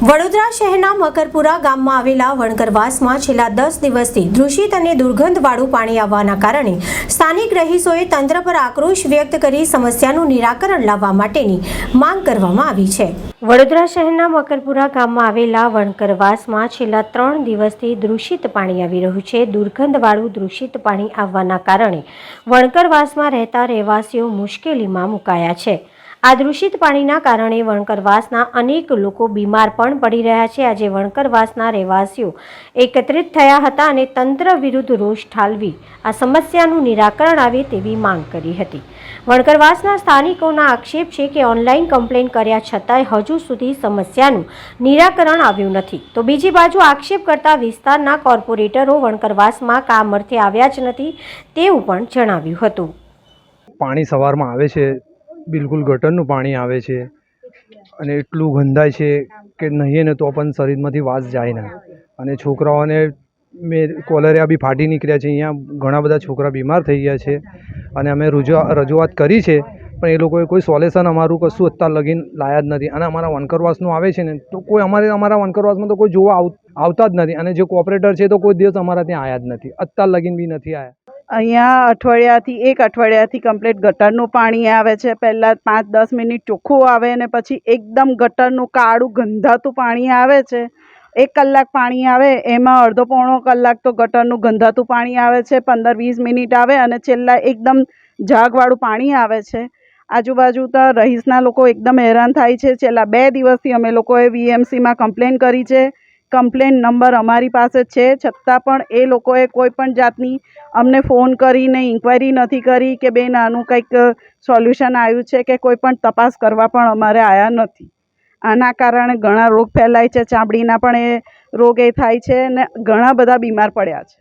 વડોદરા શહેરના મકરપુરા ગામમાં આવેલા વણકરવાસમાં છેલ્લા દસ દિવસથી દૂષિત અને દુર્ગંધવાળું પાણી આવવાના કારણે સ્થાનિક રહીશોએ તંત્ર પર આક્રોશ વ્યક્ત કરી સમસ્યાનું નિરાકરણ લાવવા માટેની માંગ કરવામાં આવી છે. વડોદરા શહેરના મકરપુરા ગામમાં આવેલા વણકરવાસમાં છેલ્લા ત્રણ દિવસથી દૂષિત પાણી આવી રહ્યું છે. દુર્ગંધવાળું દૂષિત પાણી આવવાના કારણે વણકરવાસમાં રહેતા રહેવાસીઓ મુશ્કેલીમાં મુકાયા છે. આ દૂષિત પાણીના કારણે વણકરવાસના અનેક લોકો બીમાર પણ પડી રહ્યા છે. આજે વણકરવાસના રહેવાસીઓ એકત્રિત થયા હતા અને તંત્ર વિરુદ્ધ રોષ ઠાલવી, આ સમસ્યાનું નિરાકરણ આવે તેવી માંગ કરી હતી. વણકરવાસના સ્થાનિકોના આક્ષેપ છે કે ઓનલાઈન કમ્પ્લેન કર્યા છતાંય હજુ સુધી સમસ્યાનું નિરાકરણ આવ્યું નથી. તો બીજી બાજુ આક્ષેપ કરતા વિસ્તારના કોર્પોરેટરો વણકરવાસમાં કામ અર્થે આવ્યા જ નથી તેવું પણ જણાવ્યું હતું. પાણી સવારમાં આવે છે બિલકુલ ગટરનું પાણી આવે છે અને એટલું ગંધાય છે કે નહીએ ને તો પણ શરીરમાંથી વાસ જાય ના. અને છોકરાઓને મેં કોલેરિયા બી ફાટી નીકળ્યા છે, અહીંયા ઘણા બધા છોકરા બીમાર થઈ ગયા છે અને અમે રજૂઆ, રજૂઆત કરી છે, પણ એ લોકોએ કોઈ સોલ્યુશન અમારું કશું અત્યાર લગીન લાયા જ નથી. અને અમારા વનકરવાસનું આવે છે ને, તો કોઈ અમારે, અમારા વનકરવાસમાં તો કોઈ જોવા આવ, આવતા જ નથી. અને જે કોઓપરેટર છે તો કોઈ દિવસ અમારા ત્યાં આવ્યા જ નથી. અત્યાર લગીન બી નથી આવ્યા અહીંયા અઠવાડિયાથી, એક અઠવાડિયાથી કમ્પ્લીટ ગટરનું પાણી આવે છે. પહેલાં પાંચ, દસ મિનિટ ચોખ્ખું આવે ને પછી એકદમ ગટરનું કાળું, ગંધાતું પાણી આવે છે. એક કલાક પાણી આવે, એમાં અડધો પોણો કલાક તો ગટરનું ગંધાતું પાણી આવે છે. પંદર, વીસ મિનિટ આવે અને છેલ્લા એકદમ ઝાગવાળું પાણી આવે છે. આજુબાજુ તો રહીશના લોકો એકદમ હેરાન થાય છે. છેલ્લા બે દિવસથી અમે લોકોએ વીએમસીમાં કમ્પ્લેન કરી છે. કમ્પ્લેન નંબર અમારી પાસે છે, છતાં પણ એ લોકોએ કોઈ પણ જાતની અમને ફોન કરીને ઇન્ક્વાયરી નથી કરી કે બેન, આનું કંઈક સોલ્યુશન આવ્યું છે કે કોઈ પણ તપાસ કરવા પણ અમારે આવ્યા નથી. આના કારણે ઘણા રોગ ફેલાય છે, ચામડીના પણ એ રોગ એ થાય છે ને ઘણા બધા બીમાર પડ્યા છે.